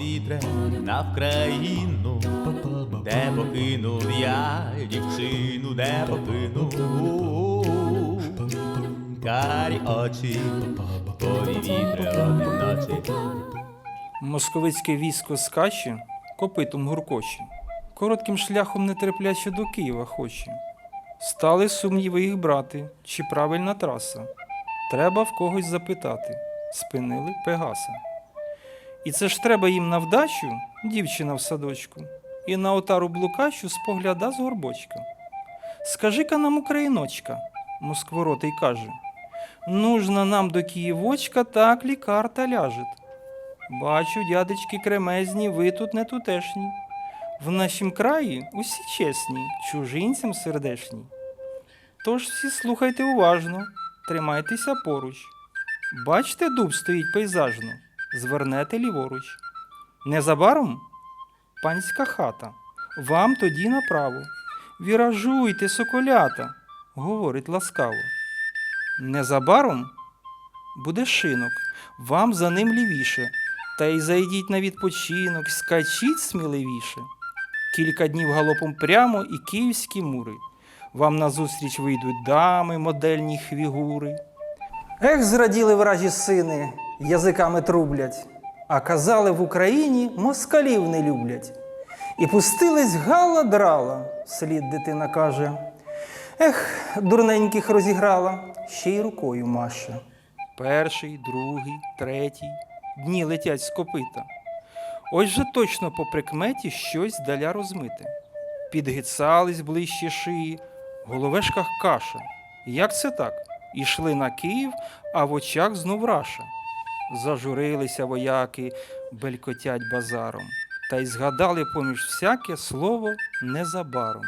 вітре на Вкраїну, де покинув я дівчину, де покинув карі очі, пові вітре одиночі. Московицьке військо скаче, копитом гуркоче, коротким шляхом нетерпляче до Києва хоче. Стали сумніви їх брати, чи правильна траса. Треба в когось запитати. Спинили Пегаса. І це ж треба їм на вдачу, дівчина в садочку, і на отару блукачу спогляда з горбочка. Скажи-ка нам, україночка, москворотий каже, нужна нам до Києвочка так лікарта ляжет. Бачу, дядечки кремезні, ви тут не тутешні. В нашім краї усі чесні, чужинцям сердешні. Тож всі слухайте уважно, тримайтеся поруч. Бачите, дуб стоїть пейзажно, звернете ліворуч. Незабаром панська хата, вам тоді направо. Віражуйте, соколята, говорить ласкаво. Незабаром буде шинок, вам за ним лівіше, та й зайдіть на відпочинок, скачіть сміливіше. Кілька днів галопом прямо і київські мури. Вам назустріч вийдуть дами, модельні хвігури. Ех, зраділи вражі сини, язиками трублять, а казали в Україні москалів не люблять. І пустились гала драла, слід дитина каже. Ех, дурненьких розіграла, ще й рукою маше. Перший, другий, третій. Дні летять з копита. Ось же точно по прикметі щось даля розмите. Підгицались ближче шиї, в головешках каша. Як це так? Ішли на Київ, а в очах знов раша. Зажурилися вояки, белькотять базаром, та й згадали поміж всяке слово незабаром.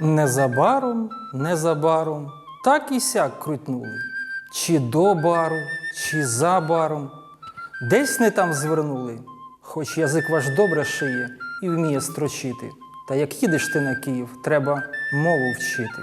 Незабаром, незабаром, так і сяк крутнули. Чи до бару, чи за баром. Десь не там звернули, хоч язик ваш добре шиє і вміє строчити. Та як їдеш ти на Київ, треба мову вчити.